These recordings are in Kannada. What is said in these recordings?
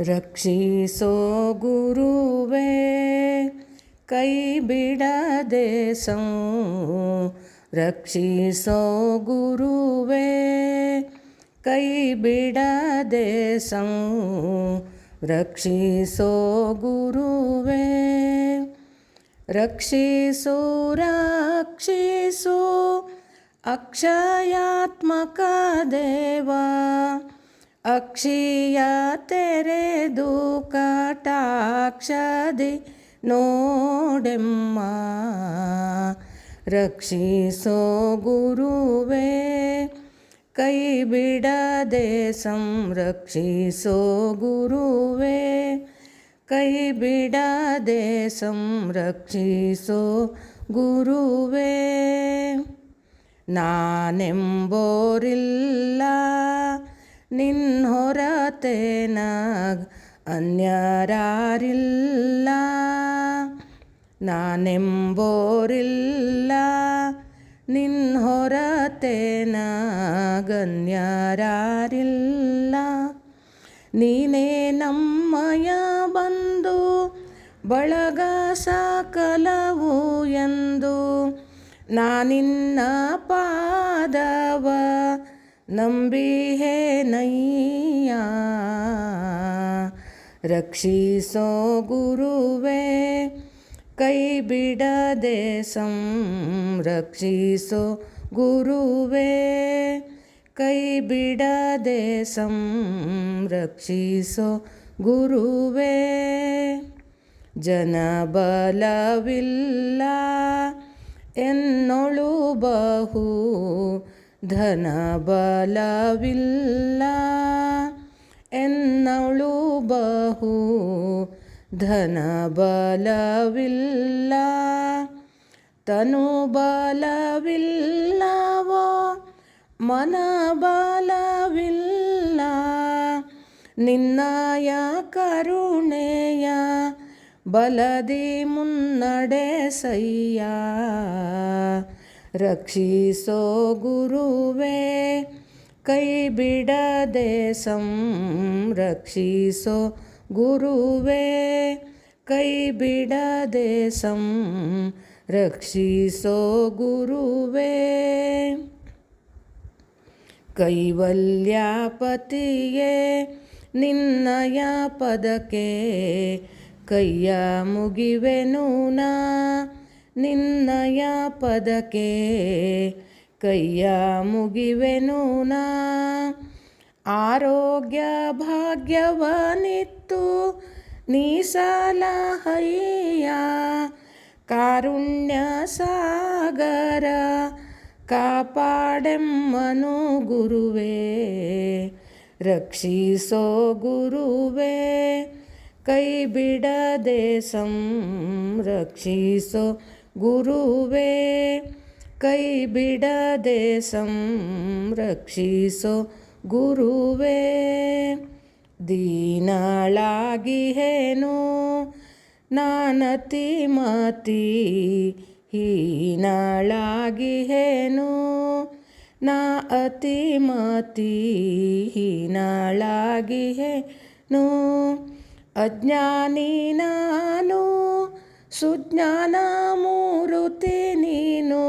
ರಕ್ಷಿಸೋ ಗುರುವೇ ಕೈ ಬಿಡದೆ ಸಂ ರಕ್ಷಿಸೋ ಗುರುವೇ ಕೈ ಬಿಡದೆ ಸಂ ರಕ್ಷಿಸೋ ಗುರುವೇ ರಕ್ಷಿಸು ರಕ್ಷಿಸು ಅಕ್ಷಯಾತ್ಮಕ ದೇವ ಅಕ್ಷಿಯ ತೆರೆದು ಕಟಾಕ್ಷದಿ ನೋಡೆಮ್ಮ. ರಕ್ಷಿಸೋ ಗುರುವೇ ಕೈ ಬಿಡದೆ ಸಂರಕ್ಷಿಸೋ ಗುರುವೇ ಕೈ ಬಿಡದೆ ಸಂರಕ್ಷಿಸೋ ಗುರುವೇ. ನಾನೆಂಬೋರಿಲ್ಲ ನಿನ್ನ ಹೊರತೇನಾಗ್ ಅನ್ಯರಾರಿಲ್ಲ ನಾನೆಂಬೋರಿಲ್ಲ. ನಿನ್ನ ಹೊರತೇನಾಗನ್ಯರಾರಿಲ್ಲ ನೀನೇ ನಮ್ಮಯ ಬಂದು ಬಳಗ ಸಾಕಲವು ಎಂದು ನಾನಿನ್ನ ಪಾದವ ನಂಬಿಹೇ ನೈಯ ರಕ್ಷಿಸೋ ಗುರುವೇ ಕೈ ಬಿಡದೆ ಸಂರಕ್ಷಿಸೋ ಗುರುವೇ ಕೈ ಬಿಡದೆ ಸಂರಕ್ಷಿಸೋ ಗುರುವೇ. ಜನಬಲವಿಲ್ಲ ಎನ್ನೊಳು ಬಹು ಧನ ಬಲವಿಲ್ಲ ಎನ್ನೊಳು ಬಹು ಧನ ಬಲವಿಲ್ಲ ತನು ಬಲವಿಲ್ಲವೋ ಮನ ಬಲವಿಲ್ಲ ನಿನ್ನಯ ಕರುಣೆಯ ಬಲದಿ ಮುನ್ನಡೆಸಯ್ಯ ರಕ್ಷಿಸೋ ಗುರುವೇ, ಕೈ ಬಿಡದೆ ಸಂರಕ್ಷಿಸೋ ಗುರುವೇ, ಕೈ ಬಿಡದೆ ಸಂರಕ್ಷಿಸೋ ಗುರುವೇ. ಕೈವಲ್ಯಾಪತಿಯೇ, ನಿನ್ನಯ ಪದಕ್ಕೆ ಕೈಯ ಮುಗಿವೆನು ನಾ. ನಿನ್ನಯ ಪದಕ್ಕೆ ಕೈಯ ಮುಗಿವೆನು ನಾ. ಆರೋಗ್ಯ ಭಾಗ್ಯವನಿತ್ತು ನೀ ಸಲಹಯ್ಯ ಕಾರುಣ್ಯ ಸಾಗರ ಕಾಪಾಡೆಮ್ಮನು ಗುರುವೇ. ರಕ್ಷಿಸೋ ಗುರುವೇ ಕೈ ಬಿಡದೆ ಸಂರಕ್ಷಿಸೋ ಗುರುವೇ, ಕೈ ಬಿಡದೆ ಸಂರಕ್ಷಿಸೋ ಗುರುವೇ. ದೀನಳಾಗಿಹೇನು ನಾನತಿ ಮತಿ ಹೀನಳಾಗಿಹೇನು ನಾ ಅತಿ ಮತಿ ಹೀನಳಾಗಿಹೇನು ಅಜ್ಞಾನಿ ನಾನು ಸುಜ್ಞಾನ ಮೂರುತಿ ನೀನು,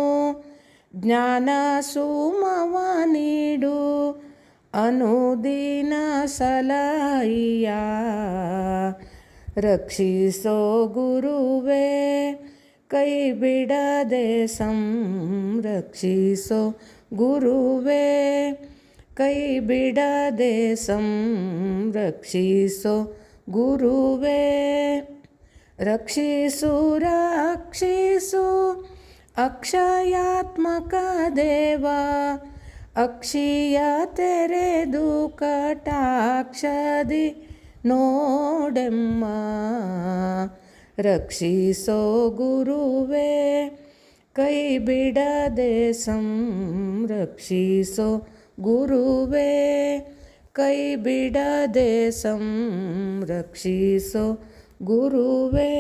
ಜ್ಞಾನ ಸುಮವ ನೀಡು, ಅನುದಿನ ಸಲಹಯ್ಯ ರಕ್ಷಿಸೋ ಗುರುವೇ ಕೈ ಬಿಡದೆ ಸಂರಕ್ಷಿಸೋ ಗುರುವೇ ಕೈ ಬಿಡದೆ ಸಂರಕ್ಷಿಸೋ ಗುರುವೇ. ರಕ್ಷಿಸು ರಕ್ಷಿಸು, ಅಕ್ಷಯಾತ್ಮಕ ದೇವ, ಅಕ್ಷಿಯ ತೆರೆದು ಕಟಾಕ್ಷದಿ ನೋಡೆಮ್ಮ. ರಕ್ಷಿಸೋ ಗುರುವೇ ಕೈ ಬಿಡದೆ ಸಂರಕ್ಷಿಸೋ ಗುರುವೇ ಕೈ ಬಿಡದೆ ಸಂರಕ್ಷಿಸೋ ಗುರುವೇ